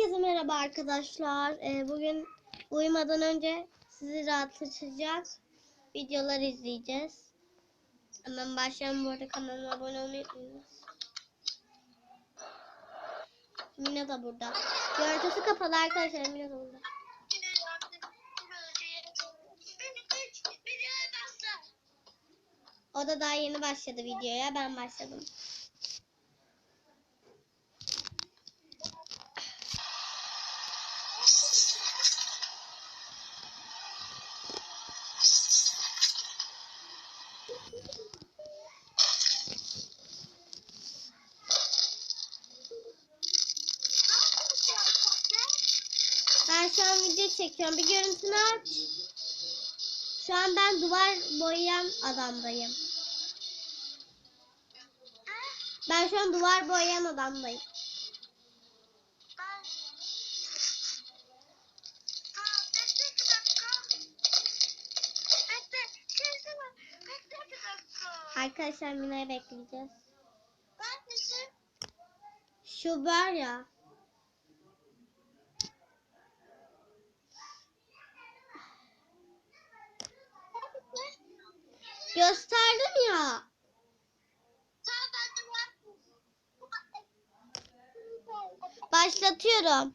Herkese merhaba arkadaşlar. Ee, bugün uyumadan önce sizi rahatlatacak videolar izleyeceğiz. Hemen başlayalım. Bu arada kanalıma abone olmayı unutmayınız. Mina da burada. Görüntüsü kapalı arkadaşlar. Mina da burada. O da daha yeni başladı videoya. Ben başladım. Şu an video çekiyorum. Bir görüntünü aç. Şu an ben duvar boyayan adamdayım. Ben şu an duvar boyayan adamdayım. Arkadaşlar Mina'yı bekleyeceğiz. Şu var ya. Gösterdim ya. Başlatıyorum.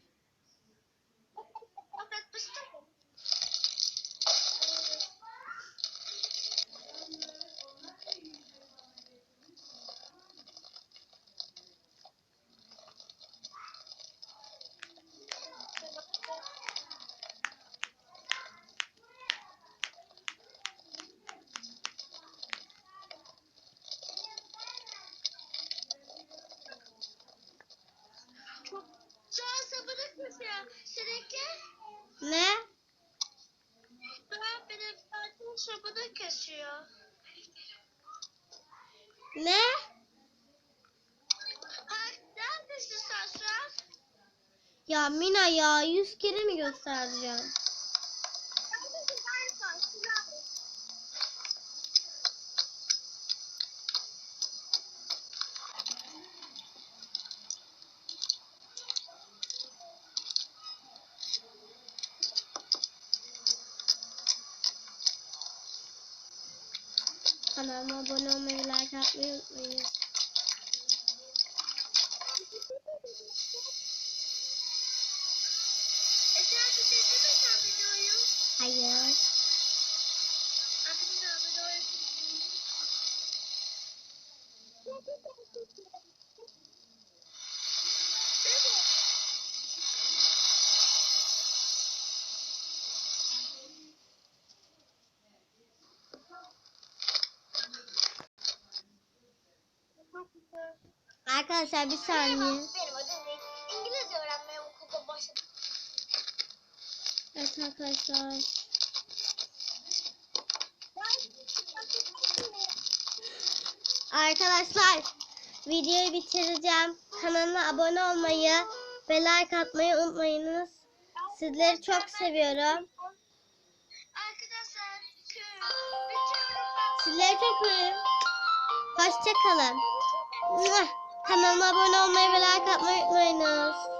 Şu kesiyor. Sürekli Ne? ben benim zaten sabunu kesiyor. Ne? Ha, neredesin sen? Ya Mina ya yüz kere mi göstereceğim? Kanalıma abone olmayı, like atmayı unutmayın. E sen bitirdin mi sen videoyu? Hayır. Arkadaşlar bir saniye. Benim adım. İngilizce öğrenmeye okulda başladım. Evet arkadaşlar. Arkadaşlar videoyu bitireceğim. Kanalına abone olmayı ve like atmayı unutmayınız. Sizleri çok seviyorum. Sizleri çok seviyorum. Hoşçakalın. Kanalıma abone olmayı ve like atmayı unutmayınız.